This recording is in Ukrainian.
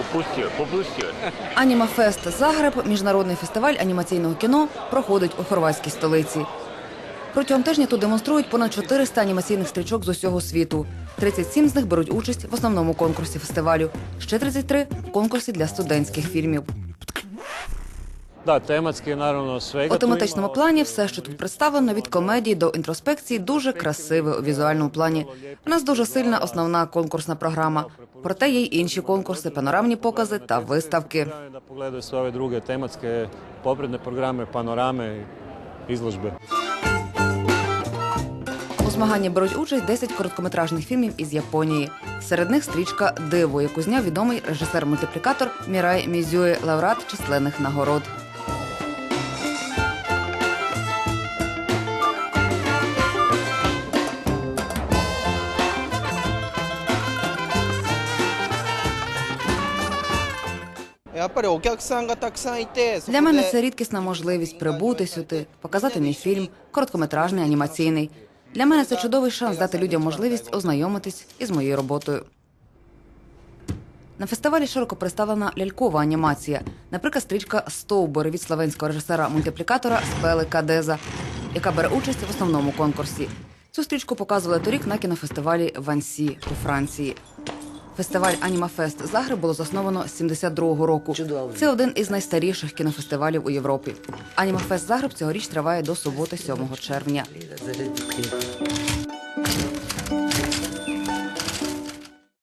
Упустил, попустил. Анімафест Загреб, міжнародний фестиваль анімаційного кіно, проходить у хорватській столиці. Протягом тижня тут демонструють понад 400 анімаційних стрічок з усього світу. 37 з них беруть участь в основному конкурсі фестивалю. Ще 33 – в конкурсі для студентських фільмів. Da, tematski je naravno svega. У тематичному плані все, що тут представлено, від комедії до інтроспекції, дуже красиве у візуальному плані. У нас дуже сильна основна конкурсна програма. Проте є й інші конкурси, панорамні покази та виставки. Sve ove druge tematske popredne programe, panorame, izložbe. У змаганні беруть участь 10 короткометражних фільмів із Японії. Серед них стрічка Диво, яку зняв відомий режисер-мультиплікатор Мірай Мізює, лауреат численних нагород.「Для мене це рідкісна можливість прибути сюди, показати мій фільм, короткометражний, анімаційний. Для мене це чудовий шанс дати людям можливість ознайомитись із моєю роботою. На фестивалі широко представлена лялькова анімація, наприклад, стрічка Стовбури від словенського режисера-мультиплікатора Спели Кадеза, яка бере участь в основному конкурсі. Цю стрічку показували торік на кінофестивалі в Ансі у Франції. Фестиваль Анімафест Загреб було засновано з 72-го року. Це один із найстаріших кінофестивалів у Європі. Анімафест Загреб цьогоріч триває до суботи, 7 червня.